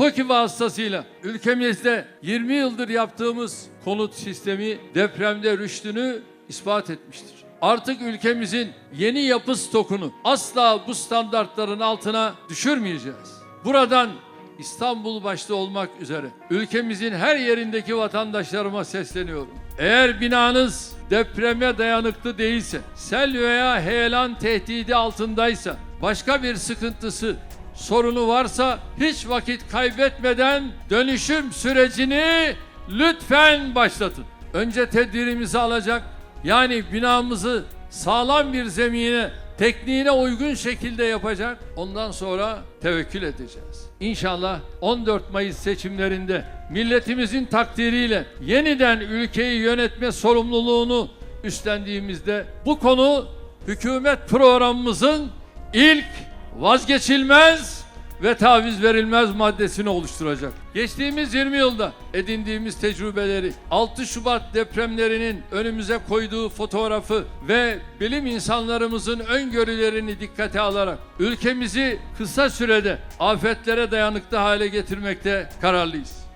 TOKİ vasıtasıyla ülkemizde 20 yıldır yaptığımız konut sistemi depremde rüştünü ispat etmiştir. Artık ülkemizin yeni yapı stokunu asla bu standartların altına düşürmeyeceğiz. Buradan İstanbul başta olmak üzere ülkemizin her yerindeki vatandaşlarıma sesleniyorum. Eğer binanız depreme dayanıklı değilse, sel veya heyelan tehdidi altındaysa, başka bir sıkıntısı, sorunu varsa hiç vakit kaybetmeden dönüşüm sürecini lütfen başlatın. Önce tedbirimizi alacak, yani binamızı sağlam bir zemine, tekniğine uygun şekilde yapacak. Ondan sonra tevekkül edeceğiz. İnşallah 14 Mayıs seçimlerinde milletimizin takdiriyle yeniden ülkeyi yönetme sorumluluğunu üstlendiğimizde bu konu hükümet programımızın ilk vazgeçilmez ve taviz verilmez maddesini oluşturacak. Geçtiğimiz 20 yılda edindiğimiz tecrübeleri 6 Şubat depremlerinin önümüze koyduğu fotoğrafı ve bilim insanlarımızın öngörülerini dikkate alarak ülkemizi kısa sürede afetlere dayanıklı hale getirmekte kararlıyız.